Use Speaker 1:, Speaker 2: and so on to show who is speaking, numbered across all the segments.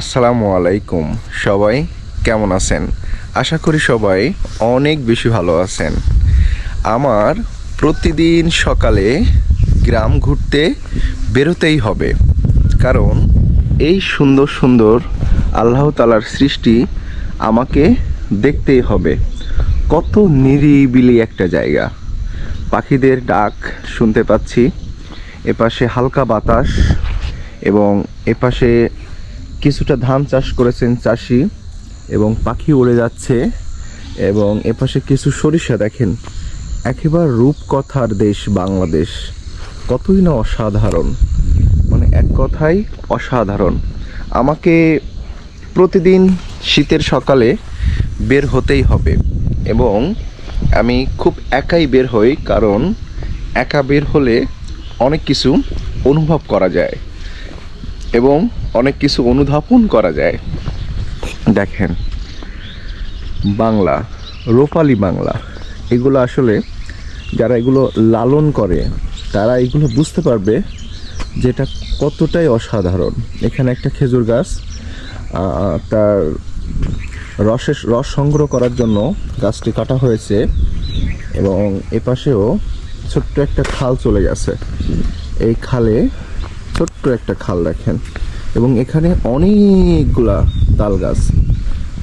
Speaker 1: আসসালামু আলাইকুম, সবাই কেমন আছেন? আশা করি সবাই অনেক বেশি ভালো আছেন। আমার প্রতিদিন সকালে গ্রাম ঘুরতে বেরোতেই হবে, কারণ এই সুন্দর সুন্দর আল্লাহ তালার সৃষ্টি আমাকে দেখতেই হবে। কত নিরিবিলি একটা জায়গা। পাখিদের ডাক শুনতে পাচ্ছি, এপাশে হালকা বাতাস এবং এপাশে কিছুটা ধান চাষ করেছেন চাষি এবং পাখি উড়ে যাচ্ছে এবং এপাশে কিছু সরিষা দেখেন। একেবারে রূপকথার দেশ বাংলাদেশ। কতই না অসাধারণ। মানে এক কথাই অসাধারণ। আমাকে প্রতিদিন শীতের সকালে বের হতেই হবে এবং আমি খুব একাই বের হই কারণ একা বের হলে অনেক কিছু অনুভব করা যায়। এবং অনেক কিছু অনুধাবন করা যায়। দেখেন, বাংলা, রূপালী বাংলা, এগুলো আসলে যারা এগুলো লালন করে, তারা এগুলো বুঝতে পারবে যে এটা কতটাই অসাধারণ। এখানে একটা খেজুর গাছ তার রসের, রস সংগ্রহ করার জন্য গাছটি কাটা হয়েছে এবং এপাশেও ছোট্ট একটা খাল চলে গেছে। এই খালে ছোট্ট একটা খাল দেখেন। এবং এখানে অনেকগুলা তাল গাছ।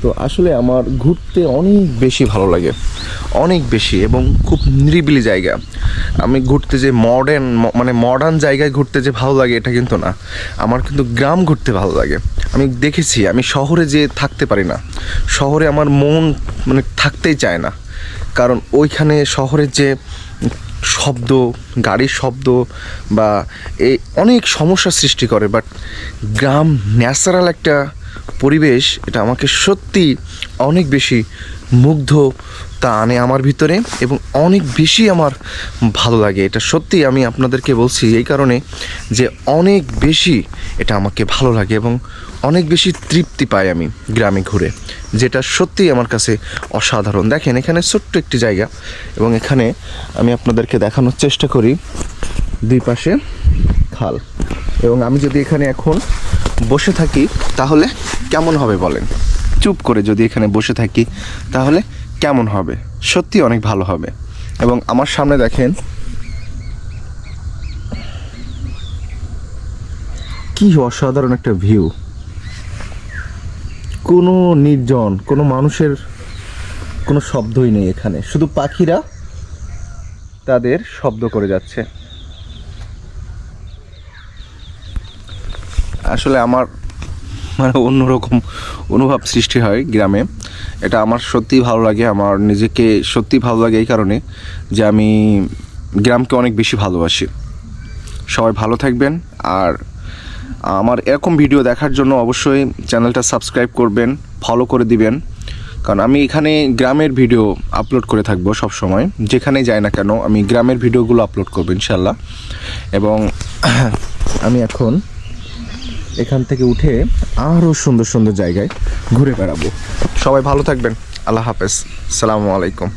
Speaker 1: তো আসলে আমার ঘুরতে অনেক বেশি ভালো লাগে। অনেক বেশি এবং খুব নিরিবিলি জায়গা। আমি ঘুরতে যে মডার্ন মানে মডার্ন জায়গায় ঘুরতে যে ভালো লাগে এটা কিন্তু না। আমার কিন্তু গ্রাম ঘুরতে ভালো লাগে। আমি দেখেছি, আমি শহরে যে থাকতে পারি না। শহরে আমার মন মানে থাকতেই চায় না। কারণ ওইখানে শহরের যে শব্দ গাড়ির শব্দ বা এই অনেক সমস্যার সৃষ্টি করে বাট গ্রাম ন্যাচারাল একটা পরিবেশ, এটা আমাকে সত্যি অনেক বেশি মুগ্ধ তা আনে আমার ভিতরে এবং অনেক বেশি আমার ভালো লাগে। এটা সত্যি আমি আপনাদেরকে বলছি এই কারণে যে অনেক বেশি এটা আমাকে ভালো লাগে এবং অনেক বেশি তৃপ্তি পাই আমি গ্রামে ঘুরে, যেটা সত্যিই আমার কাছে অসাধারণ। দেখেন, এখানে ছোট্ট একটি জায়গা এবং এখানে আমি আপনাদেরকে দেখানোর চেষ্টা করি দুই পাশে খাল। এবং আমি যদি এখানে এখন বসে থাকি, তাহলে কেমন হবে বলেন? চুপ করে যদি এখানে বসে থাকি, তাহলে কেমন হবে? সত্যি অনেক ভালো হবে। এবং আমার সামনে দেখেন, কি অসাধারণ একটা ভিউ কোনো নির্জন, কোনো মানুষের কোনো শব্দই নেই এখানে। শুধু পাখিরা তাদের শব্দ করে যাচ্ছে। আসলে আমার মানে অন্যরকম অনুভব সৃষ্টি হয় গ্রামে। এটা আমার সত্যিই ভালো লাগে, আমার নিজেকে সত্যি ভালো লাগে এই কারণে যে আমি গ্রামকে অনেক বেশি ভালোবাসি। সবাই ভালো থাকবেন আর আমার এরকম ভিডিও দেখার জন্য অবশ্যই চ্যানেলটা সাবস্ক্রাইব করবেন ফলো করে দিবেন। কারণ আমি এখানে গ্রামের ভিডিও আপলোড করে থাকব সব সময় যেখানেই যাই না কেন আমি গ্রামের ভিডিওগুলো আপলোড করব ইনশাল্লাহ এবং আমি এখন এখান থেকে উঠে আরও সুন্দর সুন্দর জায়গায় ঘুরে বেড়াবো। সবাই ভালো থাকবেন। আল্লাহ হাফেজ। সালামু আলাইকুম।